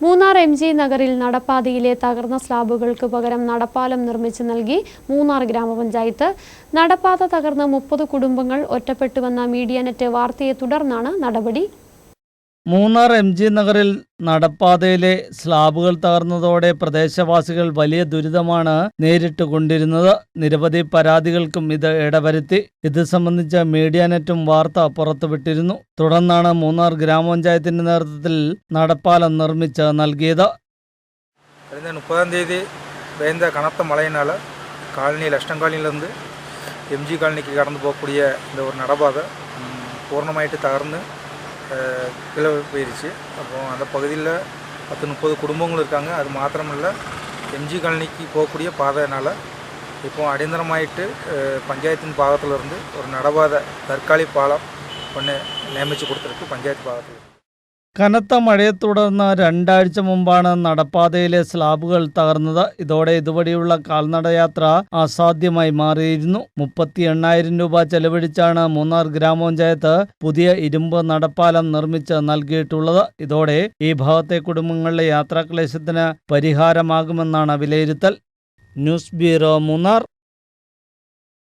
Munnar M G നഗറിൽ നടപ്പാതയിലെ തകർന്ന സ്ലാബുകൾക്ക് പകരം നടപ്പാലം നിർമ്മിച്ചു നൽകി മൂന്നാർ ഗ്രാമപഞ്ചായത്ത്. നടപ്പാത തകർന്ന് മുപ്പത് കുടുംബങ്ങൾ ഒറ്റപ്പെട്ടുവെന്ന മീഡിയനെറ്റ് വാർത്തയെ തുടർന്നാണ് നടപടി മൂന്നാർ എം ജി നഗറിൽ നടപ്പാതയിലെ സ്ലാബുകൾ തകർന്നതോടെ പ്രദേശവാസികൾ വലിയ ദുരിതമാണ് നേരിട്ട് കൊണ്ടിരുന്നത് നിരവധി പരാതികൾക്കും ഇത് ഇടവരുത്തി ഇത് സംബന്ധിച്ച് മീഡിയാനെറ്റും വാർത്ത പുറത്തുവിട്ടിരുന്നു തുടർന്നാണ് മൂന്നാർ ഗ്രാമപഞ്ചായത്തിന്റെ നേതൃത്വത്തിൽ നടപ്പാലം നിർമ്മിച്ച് നൽകിയത് കഴിഞ്ഞ முப்பதாம் தேதி பெய்ந்த கனத்த மழையினால் காலனியில் அஷ்டம் காலனிலேருந்து எம்ஜி காலனிக்கு கடந்து போகக்கூடிய இந்த ஒரு நடபாதை ம், பூர்ணமாயிட்டு தகர்ந்து அஹ், கீழே போயிடுச்சு அப்போ அந்த பகுதியில் பத்து முப்பது குடும்பங்கள் இருக்காங்க. அது மாத்திரமல்ல எம்ஜி காலனிக்கு போகக்கூடிய பாதைனால் இப்போ அடிந்தரமாயிட்டு பஞ்சாயத்தின் பாகத்திலிருந்து ஒரு நடவாத தற்காலிக பாலம் ஒன்று நியமித்து கொடுத்துருக்கு பஞ்சாயத்து பாகத்தில் കനത്ത മഴയെ തുടർന്ന് രണ്ടാഴ്ച മുമ്പാണ് നടപ്പാതയിലെ സ്ലാബുകൾ തകർന്നത്. ഇതോടെ ഇതുവഴിയുള്ള കാൽനടയാത്ര അസാധ്യമായി മാറിയിരുന്നു. മുപ്പത്തി എണ്ണായിരം രൂപ ചെലവഴിച്ചാണ് മൂന്നാർ ഗ്രാമപഞ്ചായത്ത് പുതിയ ഇരുമ്പ് നടപ്പാലം നിർമ്മിച്ച് നൽകിയിട്ടുള്ളത്. ഇതോടെ ഈ ഭാഗത്തെ കുടുംബങ്ങളിലെ യാത്രാക്ലേശത്തിന് പരിഹാരമാകുമെന്നാണ് വിലയിരുത്തൽ. News bureau Munnar.